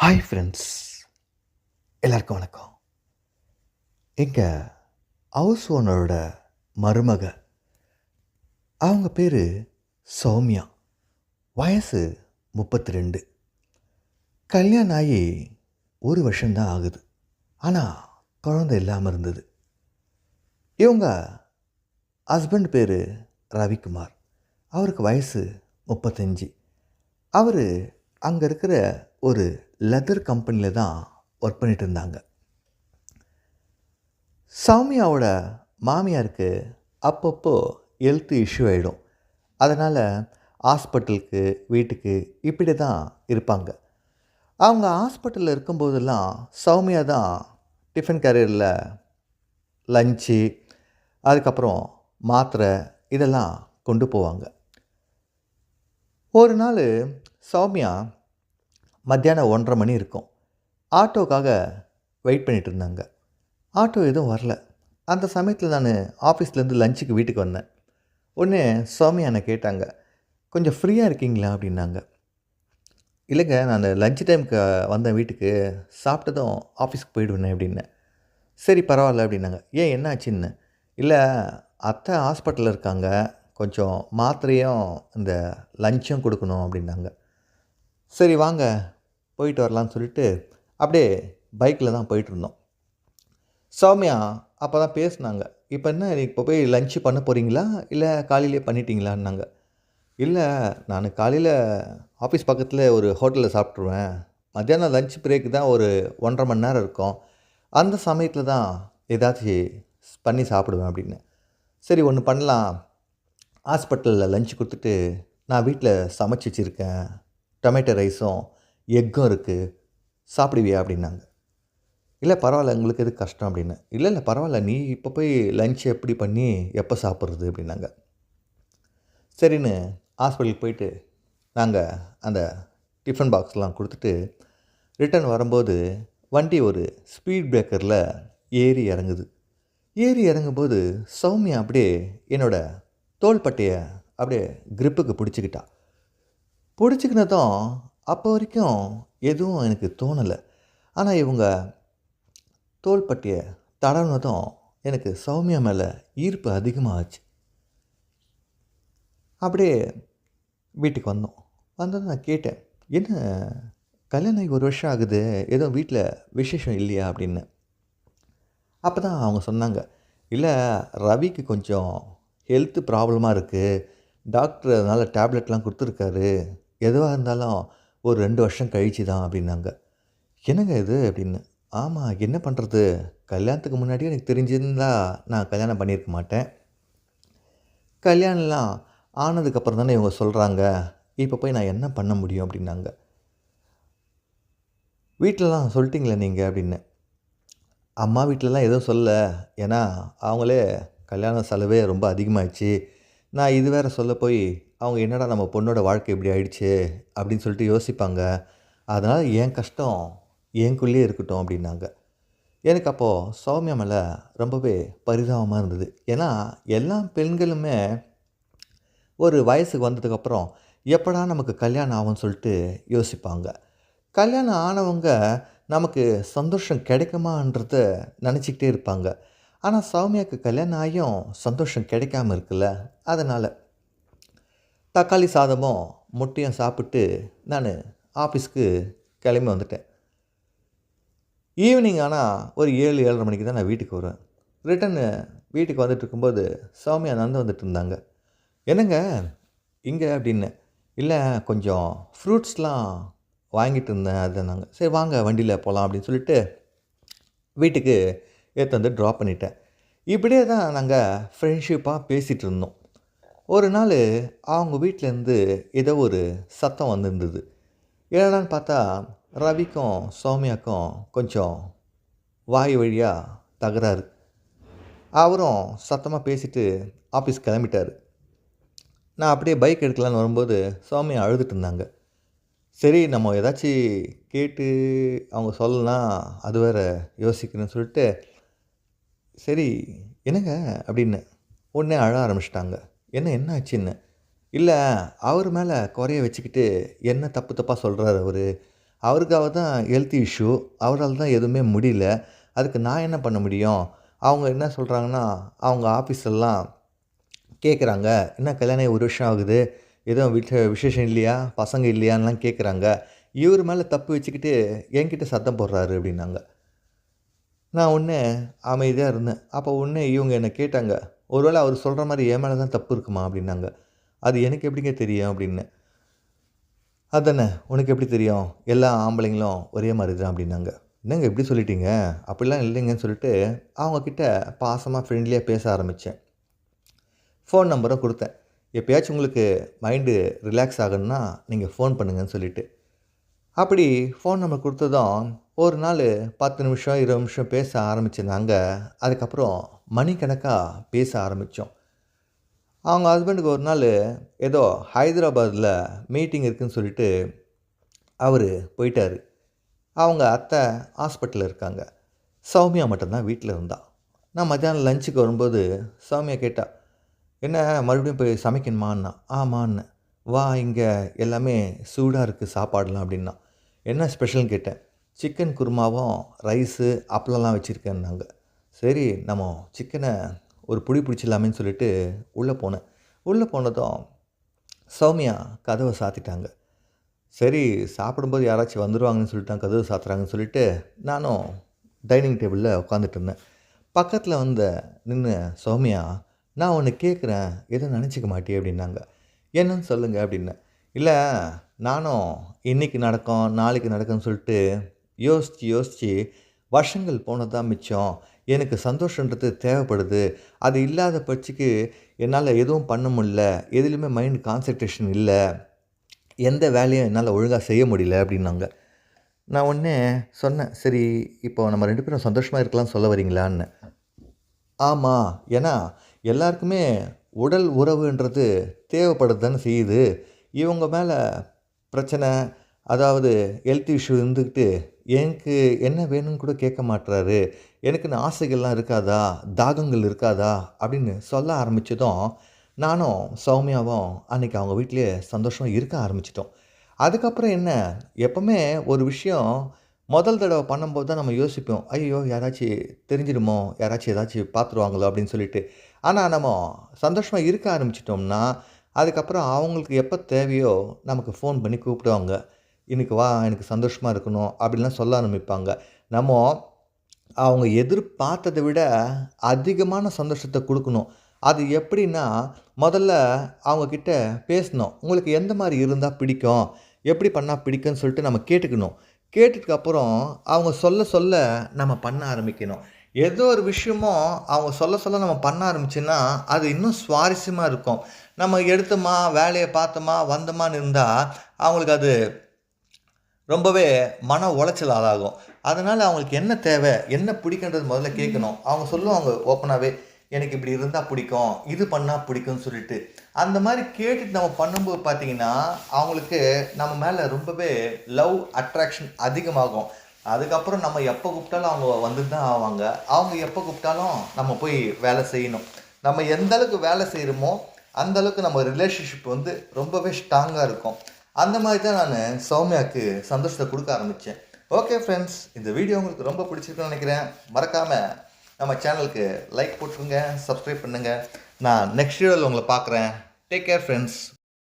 Hi friends எல்லாருக்கும் வணக்கம். எங்கள் ஹவுஸ் ஓனரோட மருமக அவங்க பேர் சௌமியா. வயசு முப்பத்தி ரெண்டு கல்யாணம் ஆகி ஒரு வருஷம்தான் ஆகுது. ஆனால் குழந்தை இல்லாமல் இருந்தது. இவங்க ஹஸ்பண்ட் பேர் ரவிக்குமார். அவருக்கு வயசு முப்பத்தஞ்சு. அவர் அங்கே இருக்கிற ஒரு லெதர் கம்பெனியில் தான் ஒர்க் பண்ணிட்டு இருந்தாங்க. சௌமியாவோட மாமியாருக்கு அப்பப்போ ஹெல்த் இஷ்யூ ஆகிடும் அதனால் ஹாஸ்பிட்டலுக்கு வீட்டுக்கு இப்படி தான் இருப்பாங்க. அவங்க ஹாஸ்பிட்டலில் இருக்கும்போதெல்லாம் சௌமியா தான் டிஃபன் கேரியரில் லஞ்சு அதுக்கப்புறம் மாத்திரை இதெல்லாம் கொண்டு போவாங்க. ஒரு நாள் சௌமியா மத்தியானம் ஒன்றரை மணி இருக்கும். ஆட்டோக்காக வெயிட் பண்ணிகிட்டு இருந்தாங்க. ஆட்டோ எதுவும் வரல. அந்த சமயத்தில் நான் ஆஃபீஸ்லேருந்து லஞ்சுக்கு வீட்டுக்கு வந்தேன். உடனே சுவாமி என்னை கேட்டாங்க கொஞ்சம் ஃப்ரீயாக இருக்கீங்களா? அப்படின்னாங்க. இல்லைங்க நான் லஞ்ச் டைமுக்கு வந்தேன் வீட்டுக்கு. சாப்பிட்டதும் ஆஃபீஸ்க்கு போயிடுவேன் அப்படின்னேன் சரி பரவாயில்ல அப்படின்னாங்க. ஏன் என்ன ஆச்சுன்னு இல்லை அத்தை ஹாஸ்பிட்டலில் இருக்காங்க. கொஞ்சம் மாத்திரையும் இந்த லஞ்சும் கொடுக்கணும் அப்படின்னாங்க. சரி வாங்க. போயிட்டு வரலான்னு சொல்லிட்டு அப்படியே பைக்கில் தான் போயிட்டுருந்தோம் சௌமியா அப்போ தான் பேசினாங்க. இப்போ என்ன இப்போ போய் லஞ்சு பண்ண போகிறீங்களா இல்லை காலையிலே பண்ணிட்டீங்களான்னாங்க. இல்லை நான் காலையில் ஆஃபீஸ் பக்கத்தில் ஒரு ஹோட்டலில் சாப்பிட்ருவேன் மத்தியானம் லஞ்ச் பிரேக் தான் ஒரு ஒன்றரை மணி நேரம் இருக்கும். அந்த சமயத்தில் தான் ஏதாச்சும் பண்ணி சாப்பிடுவேன் அப்படின்னு. சரி ஒன்று பண்ணலாம். ஹாஸ்பிட்டலில் லஞ்ச் கொடுத்துட்டு நான் வீட்டில் சமைச்சி வச்சுருக்கேன். டொமேட்டோ ரைஸும் எக்கும் இருக்குது சாப்பிடுவியா அப்படின்னாங்க. இல்லை பரவாயில்ல உங்களுக்கு எது கஷ்டம்? அப்படின்னு. இல்லை இல்லை பரவாயில்ல நீ இப்போ போய் லஞ்ச் எப்படி பண்ணி எப்போ சாப்பிட்றது? அப்படின்னாங்க. சரின்னு ஹாஸ்பிட்டலுக்கு போயிட்டு நாங்கள் அந்த டிஃபன் பாக்ஸ்லாம் கொடுத்துட்டு ரிட்டர்ன் வரும்போது வண்டி ஒரு ஸ்பீட் பிரேக்கரில் ஏறி இறங்குது. ஏறி இறங்கும்போது சௌமியா அப்படியே என்னோட தோள்பட்டையை அப்படியே க்ரிப்புக்கு பிடிச்சிக்கிட்டா. பிடிச்சிக்கினதும் அப்போ வரைக்கும் எதுவும் எனக்கு தோணலை. ஆனால் இவங்க தோள்பட்டியை தடவுனதும் எனக்கு சௌமியா மேலே ஈர்ப்பு அதிகமாகச்சு அப்படியே வீட்டுக்கு வந்தோம். வந்தது நான் கேட்டேன் என்ன கல்யாணம் ஆகி ஒரு வருஷம் ஆகுது ஏதோ வீட்டில் விசேஷம் இல்லையா? அப்படின்னு. அப்போ தான் அவங்க சொன்னாங்க இல்லை ரவிக்கு கொஞ்சம் ஹெல்த்து ப்ராப்ளமாக இருக்குது டாக்டர் அதனால் டேப்லெட்லாம் கொடுத்துருக்காரு. எதுவாக இருந்தாலும் ஒரு ரெண்டு வருஷம் கழிச்சு தான் அப்படின்னாங்க. என்னங்க இது அப்படின்னு. ஆமாம் என்ன பண்ணுறது கல்யாணத்துக்கு முன்னாடியே எனக்கு தெரிஞ்சிருந்தா நான் கல்யாணம் பண்ணியிருக்க மாட்டேன். கல்யாணம்லாம் ஆனதுக்கப்புறம் தானே இவங்க சொல்கிறாங்க இப்போ போய் நான் என்ன பண்ண முடியும் அப்படின்னாங்க. வீட்டிலலாம் சொல்லிட்டீங்களே நீங்கள் அப்படின்னு. அம்மா வீட்டிலலாம் எதுவும் சொல்ல. ஏன்னா அவங்களே கல்யாண செலவே ரொம்ப அதிகமாகிடுச்சு நான் இது வேறு சொல்ல போய் அவங்க என்னடா நம்ம பொண்ணோட வாழ்க்கை இப்படி ஆயிடுச்சு அப்படின்னு சொல்லிட்டு யோசிப்பாங்க. அதனால் என் கஷ்டம் எனக்குள்ளேயே இருக்கட்டும் அப்படின்னாங்க. எனக்கு அப்போது சௌமியா மேலே ரொம்பவே பரிதாபமாக இருந்தது. ஏன்னா எல்லா பெண்களுமே ஒரு வயசுக்கு வந்ததுக்கப்புறம் எப்படா நமக்கு கல்யாணம் ஆகும்னு சொல்லிட்டு யோசிப்பாங்க. கல்யாணம் ஆனவங்க நமக்கு சந்தோஷம் கிடைக்குமான்றத நினச்சிக்கிட்டே இருப்பாங்க. ஆனால் சௌமியாவுக்கு கல்யாணம் ஆகியும் சந்தோஷம் கிடைக்காம இருக்குல்ல அதனால். தக்காளி சாதமும் முட்டையும் சாப்பிட்டு நான் ஆஃபீஸ்க்கு கிளம்பி வந்துட்டேன். ஈவினிங் ஆனால் ஒரு ஏழு ஏழரை மணிக்கு தான் நான் வீட்டுக்கு வருவேன். ரிட்டர்னு வீட்டுக்கு வந்துட்டு இருக்கும்போது சௌமியா நந்து வந்துட்டு இருந்தாங்க. என்னங்க இங்கே அப்படின்னு. இல்லை கொஞ்சம் ஃப்ரூட்ஸ்லாம் வாங்கிட்டு இருந்தேன் அது நாங்கள் சரி வாங்க வண்டியில் போகலாம் அப்படின்னு சொல்லிட்டு வீட்டுக்கு ஏற்று வந்து ட்ராப் பண்ணிட்டேன். இப்படியே தான் நாங்கள் ஃப்ரெண்ட்ஷிப்பாக பேசிகிட்டு இருந்தோம். ஒரு நாள் அவங்க வீட்டிலேருந்து ஏதோ ஒரு சத்தம் வந்திருந்தது. என்னடான்னு பார்த்தா ரவிக்கும் சௌமியாக்கும் கொஞ்சம் வாய் வழியாக தகராறு. அவரும் சத்தமாக பேசிட்டு ஆஃபீஸ் கிளம்பிட்டார். நான் அப்படியே பைக் எடுக்கலான்னு வரும்போது சௌமியா அழுதுட்டு இருந்தாங்க. சரி நம்ம ஏதாச்சும் கேட்டு அவங்க சொல்லலாம் அது வேற யோசிக்கணும்னு சொல்லிட்டு சரி என்னங்க அப்படின்னு உடனே அழ ஆரம்பிச்சிட்டாங்க. என்ன என்ன ஆச்சுன்னு? இல்லை அவர் மேலே குறைய வச்சுக்கிட்டு என்ன தப்பு தப்பாக சொல்கிறாரு அவர்? அவருக்காக தான் ஹெல்த் இஷ்யூ அவரால் தான் எதுவுமே முடியல. அதுக்கு நான் என்ன பண்ண முடியும்? அவங்க என்ன சொல்கிறாங்கன்னா அவங்க ஆஃபீஸெல்லாம் கேட்குறாங்க என்ன கல்யாணம் ஆகி ஒரு வருஷம் ஆகுது. எதுவும் விஷ விசேஷம் இல்லையா? பசங்க இல்லையான்லாம் கேட்குறாங்க இவர் மேலே தப்பு வச்சுக்கிட்டு என்கிட்ட சத்தம் போடுறாரு அப்படின்னாங்க. நான் ஒன்று அமைதியாக இருந்தேன். அப்போ ஒன்று இவங்க என்னை கேட்டாங்க ஒருவேளை அவர் சொல்கிற மாதிரி என் மேலே தான் தப்பு இருக்குமா அப்படின்னாங்க. அது எனக்கு எப்படிங்க தெரியும் அப்படின்னு. அதானே உனக்கு எப்படி தெரியும்? எல்லா ஆம்பளைங்களும் ஒரே மாதிரி தான் அப்படின்னாங்க. என்னங்க எப்படி சொல்லிட்டீங்க? அப்படிலாம் இல்லைங்கன்னு சொல்லிட்டு அவங்கக்கிட்ட பாசமாக ஃப்ரெண்ட்லியாக பேச ஆரம்பித்தேன் ஃபோன் நம்பரும் கொடுத்தேன். எப்பயாச்சும் உங்களுக்கு மைண்டு ரிலாக்ஸ் ஆகணும்னா நீங்கள் ஃபோன் பண்ணுங்கன்னு சொல்லிட்டு. அப்படி ஃபோன் நம்பர் கொடுத்ததும் ஒரு நாள் பத்து நிமிஷம் இருபது நிமிஷம் பேச ஆரம்பிச்சிருந்தாங்க. அதுக்கப்புறம் மணிக்கணக்காக பேச ஆரம்பித்தோம் அவங்க ஹஸ்பண்டுக்கு ஒரு நாள் ஏதோ ஹைதராபாத்தில் மீட்டிங் இருக்குதுன்னு சொல்லிட்டு அவர் போயிட்டார். அவங்க அத்தை ஹாஸ்பிட்டலில் இருக்காங்க. சௌமியா மட்டும்தான் வீட்டில் இருந்தா. நான் மத்தியானம் லஞ்சுக்கு வரும்போது சௌமியா கேட்டா என்ன மறுபடியும் போய் சமைக்கணுமான்னா? ஆமான்னு. வா இங்கே எல்லாமே சூடாக இருக்குது சாப்பாடெலாம் அப்படின்னா. என்ன ஸ்பெஷல்னு? கேட்டேன். சிக்கன் குருமாவும் ரைஸு அப்பளம்லாம் வச்சுருக்கேன்னாங்க சரி நம்ம சிக்கனை ஒரு புடி பிடிச்சிடலாமேன்னு சொல்லிட்டு உள்ளே போனேன். உள்ளே போனதும் சௌமியா கதவை சாத்திட்டாங்க. சரி சாப்பிடும்போது யாராச்சும் வந்துடுவாங்கன்னு சொல்லிட்டு கதவை கதவு சாத்துறாங்கன்னு சொல்லிட்டு நானும் டைனிங் டேபிளில் உட்காந்துட்டு இருந்தேன். பக்கத்தில் வந்த நின்று சௌமியா நான் ஒன்று கேட்குறேன் எதுவும் நினச்சிக்க மாட்டே அப்படின்னாங்க. என்னன்னு சொல்லுங்கள் அப்படின்னேன். இல்லை நானும் இன்றைக்கி நடக்கும் நாளைக்கு நடக்கும்னு சொல்லிட்டு யோசித்து யோசித்து வருஷங்கள் போனதான் மிச்சம். எனக்கு சந்தோஷன்றது தேவைப்படுது. அது இல்லாத பட்சத்துக்கு என்னால் எதுவும் பண்ண முடில எதுலேயுமே மைண்ட் கான்சன்ட்ரேஷன் இல்லை. எந்த வேலையும் என்னால் ஒழுங்காக செய்ய முடியல அப்படின்னாங்க. நான் ஒன்றே சொன்னேன் சரி இப்போ நம்ம ரெண்டு பேரும் சந்தோஷமாக இருக்கலாம் சொல்ல வரீங்களான்னு. ஆமாம் ஏன்னா எல்லாருக்குமே உடல் உறவுன்றது தேவைப்படுது தானே செய்யுது. இவங்க மேலே பிரச்சனை அதாவது ஹெல்த் இஷ்யூ இருந்துக்கிட்டு எனக்கு என்ன வேணும்னு கூட கேட்க மாட்டுறாரு எனக்குன்னு ஆசைகள்லாம் இருக்காதா? தாகங்கள் இருக்காதா? அப்படின்னு சொல்ல ஆரம்பித்ததும் நானும் சௌமியாவும் அன்றைக்கி அவங்க வீட்டிலேயே சந்தோஷம் இருக்க ஆரம்பிச்சிட்டோம். அதுக்கப்புறம் என்ன? எப்போவுமே ஒரு விஷயம் முதல் தடவை பண்ணும்போது தான் நம்ம யோசிப்போம். ஐயோ யாராச்சும் தெரிஞ்சிடுமோ? யாராச்சும் ஏதாச்சும் பார்த்துருவாங்களோ அப்படின்னு சொல்லிட்டு. ஆனால் நம்ம சந்தோஷமாக இருக்க ஆரம்பிச்சிட்டோம்னா அதுக்கப்புறம் அவங்களுக்கு எப்போ தேவையோ நமக்கு ஃபோன் பண்ணி கூப்பிடுவாங்க. இன்னைக்கு வா எனக்கு சந்தோஷமாக இருக்கணும் அப்படின்லாம் சொல்ல ஆரம்பிப்பாங்க. நம்ம அவங்க எதிர்பார்த்ததை விட அதிகமான சந்தோஷத்தை கொடுக்கணும். அது எப்படின்னா முதல்ல அவங்கக்கிட்ட பேசணும். உங்களுக்கு எந்த மாதிரி இருந்தால் பிடிக்கும்? எப்படி பண்ணால் பிடிக்கும்னு சொல்லிட்டு நம்ம கேட்டுக்கணும். கேட்டதுக்கப்புறம் அவங்க சொல்ல சொல்ல நம்ம பண்ண ஆரம்பிக்கணும். ஏதோ ஒரு விஷயமும் அவங்க சொல்ல சொல்ல நம்ம பண்ண ஆரம்பிச்சுன்னா அது இன்னும் சுவாரஸ்யமாக இருக்கும். நம்ம எடுத்தோமா வேலையை பார்த்தோமா வந்தோமான்னு இருந்தால் அவங்களுக்கு அது ரொம்பவே மன உளைச்சல் ஆளாகும். அதனால் அவங்களுக்கு என்ன தேவை என்ன பிடிக்குன்றது முதல்ல கேட்கணும். அவங்க சொல்லுவாங்க ஓப்பனாகவே எனக்கு இப்படி இருந்தால் பிடிக்கும் இது பண்ணால் பிடிக்கும்னு சொல்லிட்டு. அந்த மாதிரி கேட்டுட்டு நம்ம பண்ணும்போது பார்த்தீங்கன்னா அவங்களுக்கு நம்ம மேலே ரொம்பவே லவ் அட்ராக்ஷன் அதிகமாகும். அதுக்கப்புறம் நம்ம எப்போ கூப்பிட்டாலும் அவங்க வந்துட்டு தான் ஆவாங்க. அவங்க எப்போ கூப்பிட்டாலும் நம்ம போய் வேலை செய்யணும். நம்ம எந்த அளவுக்கு வேலை செய்கிறோமோ அந்தளவுக்கு நம்ம ரிலேஷன்ஷிப் வந்து ரொம்பவே ஸ்ட்ராங்காக இருக்கும். அந்த மாதிரி தான் நான் சௌமியாவுக்கு சந்தோஷத்தை கொடுக்க ஆரம்பித்தேன் ஓகே ஃப்ரெண்ட்ஸ் இந்த வீடியோ உங்களுக்கு ரொம்ப பிடிச்சிருக்குன்னு நினைக்கிறேன். மறக்காமல் நம்ம சேனலுக்கு லைக் போட்டுருங்க சப்ஸ்கிரைப் பண்ணுங்கள் நான் நெக்ஸ்ட் வீடியோவில் உங்களை பார்க்குறேன். Take care friends